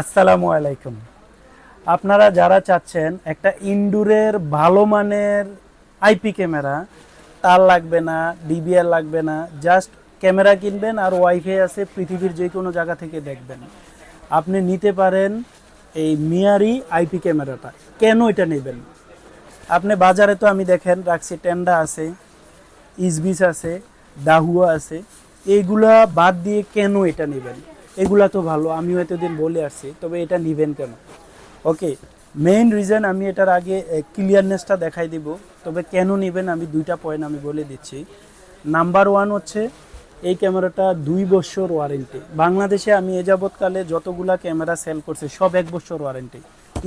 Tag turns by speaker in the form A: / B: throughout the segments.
A: আসসালামু আলাইকুম। আপনারা যারা চাচ্ছেন একটা ইনডোরের ভালো মানের আইপি ক্যামেরা, তার লাগবে না ডিবিআর লাগবে না, জাস্ট ক্যামেরা কিনবেন আর ওয়াইফাই আছে পৃথিবীর যে কোনো জায়গা থেকে দেখবেন। আপনি নিতে পারেন এই মিয়ারি আইপি ক্যামেরাটা। কেন এটা নেবেন? আপনি বাজারে তো আমি দেখেন, রাখছি টেন্ডা আছে, ইসবিস আছে, দাহুয়া আছে, এইগুলা বাদ দিয়ে কেন এটা নেবেন? এগুলা তো ভালো, আমিও এতদিন বলে আসছি, তবে এটা নিবেন কেন? ওকে মেইন রিজন আমি এটার আগে ক্লিয়ারনেসটা দেখাই দিব, তবে কেন নেবেন আমি দুইটা পয়েন্ট আমি বলে দিচ্ছি। নাম্বার ওয়ান হচ্ছে, এই ক্যামেরাটা দুই বছর ওয়ারেন্টি বাংলাদেশে আমি এ যাবৎকালে যতগুলা ক্যামেরা সেল করছি, সব এক বছর ওয়ারেন্টি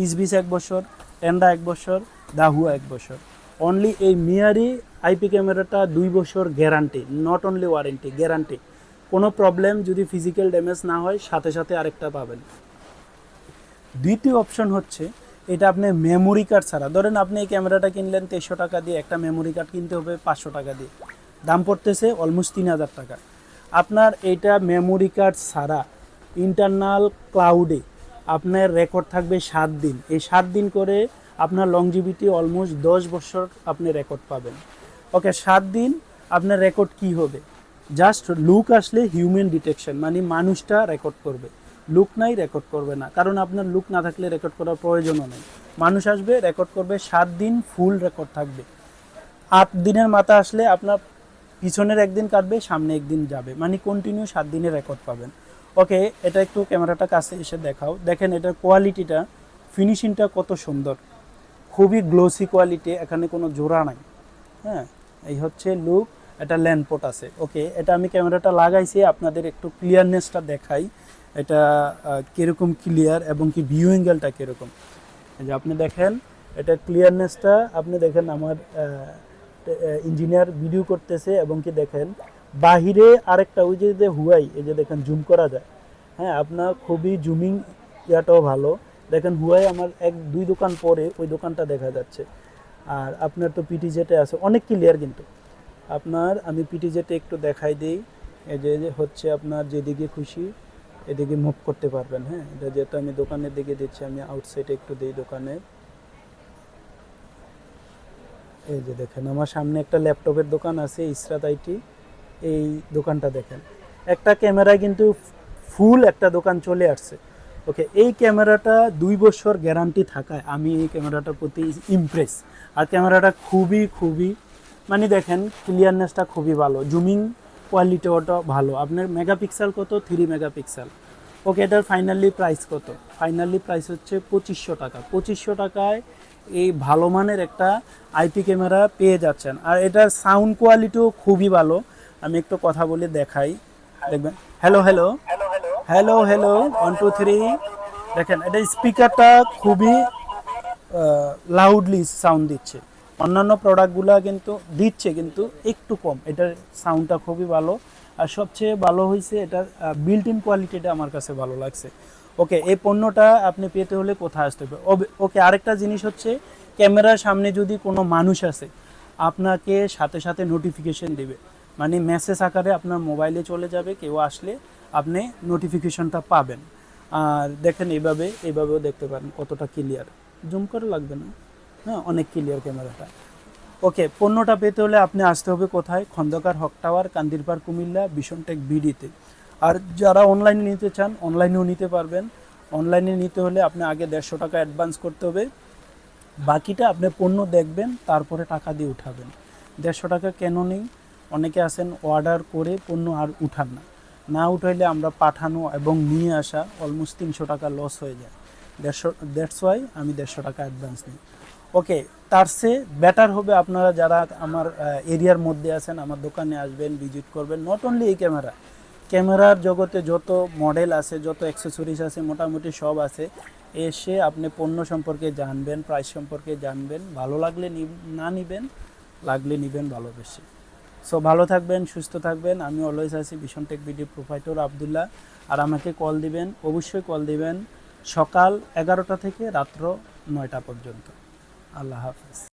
A: ইসবিস এক বছর টেন্ডা এক বছর দাহুয়া এক বছর। অনলি এই মিয়ারি আইপি ক্যামেরাটা দুই বছর guarantee not only warranty guarantee কোনো প্রবলেম যদি ফিজিক্যাল ড্যামেজ না হয়, সাথে সাথে আরেকটা পাবেন। দ্বিতীয় অপশন হচ্ছে, এটা আপনি মেমোরি কার্ড ছাড়া। ধরেন আপনি এই ক্যামেরাটা কিনলেন তেইশশো টাকা দিয়ে, একটা মেমোরি কার্ড কিনতে হবে পাঁচশো টাকা দিয়ে। দাম পড়তেছে অলমোস্ট তিন হাজার টাকা। আপনার এটা মেমোরি কার্ড ছাড়া ইন্টারনাল ক্লাউডে আপনার রেকর্ড থাকবে সাত দিন। এই সাত দিন করে আপনার লংজিভিটি অলমোস্ট দশ বছর আপনি রেকর্ড পাবেন। ওকে সাত দিন আপনার রেকর্ড কি হবে? জাস্ট লুক আসলে হিউম্যান ডিটেকশন মানে মানুষটা রেকর্ড করবে। লুক নাই রেকর্ড করবে না। কারণ আপনার লুক না থাকলে রেকর্ড করার প্রয়োজনও নেই। মানুষ আসবে রেকর্ড করবে, সাত দিন ফুল রেকর্ড থাকবে। আট দিনের মাথা আসলে আপনার পিছনের একদিন কাটবে, সামনে একদিন যাবে। মানে কন্টিনিউ সাত দিনের রেকর্ড পাবেন। ওকে এটা একটু ক্যামেরাটা কাছে এসে দেখাও। দেখেন, এটার কোয়ালিটিটা ফিনিশিংটা কত সুন্দর। খুবই গ্লোসি কোয়ালিটি এখানে কোনো জোড়া নাই। হ্যাঁ এই হচ্ছে লুক এটা ল্যান্ডপোর্ট আছে। ওকে এটা আমি ক্যামেরাটা লাগাইছি, আপনাদের একটু ক্লিয়ারনেসটা দেখাই। এটা কীরকম ক্লিয়ার এবং কি ভিউ অ্যাঙ্গেলটা কীরকম? যে আপনি দেখেন, এটা ক্লিয়ারনেসটা আপনি দেখেন আমার ইঞ্জিনিয়ার ভিডিও করতেছে এবং কি দেখেন, বাহিরে আরেকটা, ওই যে হুয়াই এই যে দেখেন জুম করা যায়। হ্যাঁ আপনার খুবই জুমিং ইয়াটাও ভালো। দেখেন হুয়াই আমার এক, দুই দোকান পরে ওই দোকানটা দেখা যাচ্ছে। আর আপনার তো পিটি জেটে আছে, অনেক ক্লিয়ার কিন্তু। আপনার আমি পিটি জেটে একটু দেখাই দিই। এই যে হচ্ছে আপনার যেদিকে খুশি এদিকে মুভ করতে পারবেন হ্যাঁ? এটা যেহেতু আমি দোকানের দিকে দিচ্ছি, আমি আউটসাইডে একটু দিই দোকানের এই যে দেখেন, আমার সামনে একটা ল্যাপটপের দোকান আছে, ইসরাত আইটি। এই দোকানটা দেখেন। একটা ক্যামেরা কিন্তু ফুল একটা দোকান চলে আসছে। ওকে, এই ক্যামেরাটা দুই বছর গ্যারান্টি থাকায় আমি এই ক্যামেরাটার প্রতি ইমপ্রেস আর ক্যামেরাটা খুবই খুবই মানে দেখেন ক্লিয়ারনেসটা খুবই ভালো। জুমিং কোয়ালিটিটা ভালো। আপনার মেগাপিক্সেল কত? থ্রি মেগাপিক্সেল ওকে এটার ফাইনালি প্রাইস কত? ফাইনালি প্রাইস হচ্ছে পঁচিশশো টাকা। পঁচিশশো টাকায় এই ভালো মানের একটা আইপি ক্যামেরা পেয়ে যাচ্ছেন। আর এটার সাউন্ড কোয়ালিটিও খুবই ভালো। আমি একটু কথা বলে দেখাই। দেখবেন। Hello hello hello hello one two three দেখেন এটা স্পিকারটা খুবই লাউডলি সাউন্ড দিচ্ছে। অন্যান্য প্রোডাক্টগুলো কিন্তু দিচ্ছে, কিন্তু একটু কম। এটার সাউন্ডটা খুবই ভালো। আর সবচেয়ে ভালো হয়েছে এটার বিল্ট ইন কোয়ালিটিটা আমার কাছে ভালো লাগছে। ওকে, এই পণ্যটা আপনি পেতে হলে কোথায় আসতে হবে? ওকে, আরেকটা জিনিস হচ্ছে, ক্যামেরার সামনে যদি কোনো মানুষ আসে, আপনাকে সাথে সাথে নোটিফিকেশন দেবে। মানে মেসেজ আকারে আপনার মোবাইলে চলে যাবে, কেউ আসলে আপনি নোটিফিকেশনটা পাবেন। আর দেখেন এইভাবে, এইভাবেও দেখতে পারেন কতটা ক্লিয়ার জুম করে লাগবে না। হ্যাঁ অনেক ক্লিয়ার ক্যামেরাটা ওকে পণ্যটা পেতে হলে আপনি আসতে হবে কোথায়? খন্দকার হক টাওয়ার, কান্দিরপাড়, কুমিল্লা, বিশনটেক, বিডিতে। আর যারা অনলাইনে নিতে চান অনলাইনেও নিতে পারবেন। অনলাইনে নিতে হলে আপনি আগে দেড়শো টাকা অ্যাডভান্স করতে হবে। বাকিটা আপনি পণ্য দেখবেন, তারপরে টাকা দিয়ে উঠাবেন। দেড়শো টাকা কেন নেই? অনেকে আছেন অর্ডার করে পণ্য আর উঠান না। না উঠাইলে আমরা পাঠানো এবং নিয়ে আসা অলমোস্ট তিনশো টাকা লস হয়ে যায়। দেড়শো দ্যাটস ওয়াই আমি দেড়শো টাকা অ্যাডভান্স নিই। ওকে, তার চেয়ে বেটার হবে আপনারা যারা আমার এরিয়ার মধ্যে আছেন, আমার দোকানে আসবেন ভিজিট করবেন নট অনলি এই ক্যামেরা ক্যামেরার জগতে যত মডেল আছে, যত অ্যাক্সেসরিজ আছে, মোটামুটি সব আছে, এসে আপনি পণ্য সম্পর্কে জানবেন প্রাইস সম্পর্কে জানবেন, ভালো লাগলে নি- নিবেন, লাগলে নিবেন ভালোবেসে সো ভালো থাকবেন, সুস্থ থাকবেন, আমি অলওয়েজ আছি ভীষণ টেক বিডি প্রোভাইডর আবদুল্লাহ, আর আমাকে কল দিবেন, অবশ্যই কল দিবেন সকাল এগারোটা থেকে রাত্র নয়টা পর্যন্ত। আল্লাহ হাফেজ।